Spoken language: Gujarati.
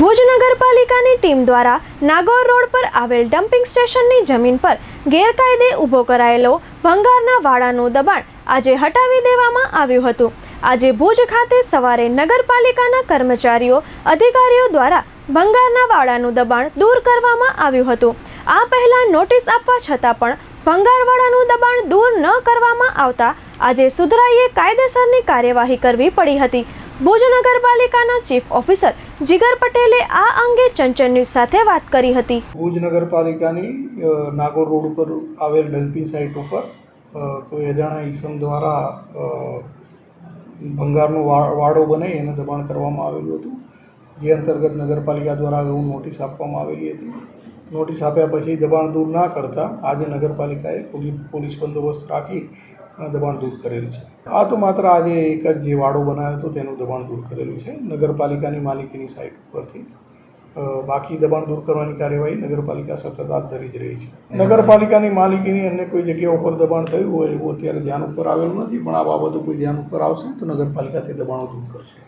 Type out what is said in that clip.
ભુજ નગરપાલિકાની ટીમ દ્વારા નાગોર રોડ પર આવેલ ડમ્પિંગ સ્ટેશનની જમીન પર ગેરકાયદે ઊભો કરાયેલો ભંગારના વાડાનું દબાણ આજે હટાવી દેવામાં આવ્યું હતું. આજે ભુજ ખાતે સવારે નગરપાલિકાના કર્મચારીઓ, અધિકારીઓ દ્વારા ભંગારના વાડાનું દબાણ દૂર કરવામાં આવ્યું હતું. આ પહેલા નોટિસ આપવા છતાં પણ ભંગારવાડાનું દબાણ દૂર ન કરવામાં આવતા આજે સુધરાઈએ કાયદેસરની કાર્યવાહી કરવી પડી હતી. ભુજ નગરપાલિકાના ચીફ ઓફિસર જીગર પટેલે આ અંગે ચંચન ન્યૂઝ સાથે વાત કરી હતી. ભુજ નગરપાલિકાની નાગોર રોડ ઉપર આવેલ ડમ્પિંગ સાઇટ ઉપર કોઈ અજાણ્યા ઈસમ દ્વારા ભંગારનો વાડો બનાવી એને દબાણ કરવામાં આવેલું હતું. જે અંતર્ગત નગરપાલિકા દ્વારા અગાઉ નોટિસ આપવામાં આવેલી હતી. નોટિસ આપ્યા પછી દબાણ દૂર ના કરતા આજે નગરપાલિકાએ પોલી- પોલીસ બંદોબસ્ત રાખી અને દબાણ દૂર કરેલું છે. આ તો માત્ર આજે એક જ જે વાડો બનાવ્યો હતો તેનું દબાણ દૂર કરેલું છે. નગરપાલિકાની માલિકીની સાઇટ ઉપરથી. બાકી દબાણ દૂર કરવાની કાર્યવાહી નગરપાલિકા સતત હાથ ધરી જ રહી છે. નગરપાલિકાની માલિકીની અન્ય કોઈ જગ્યા ઉપર દબાણ થયું હોય એવું અત્યારે ધ્યાન ઉપર આવેલું નથી, પણ આ બાબતો કોઈ ધ્યાન ઉપર આવશે તો નગરપાલિકા તે દબાણો દૂર કરશે.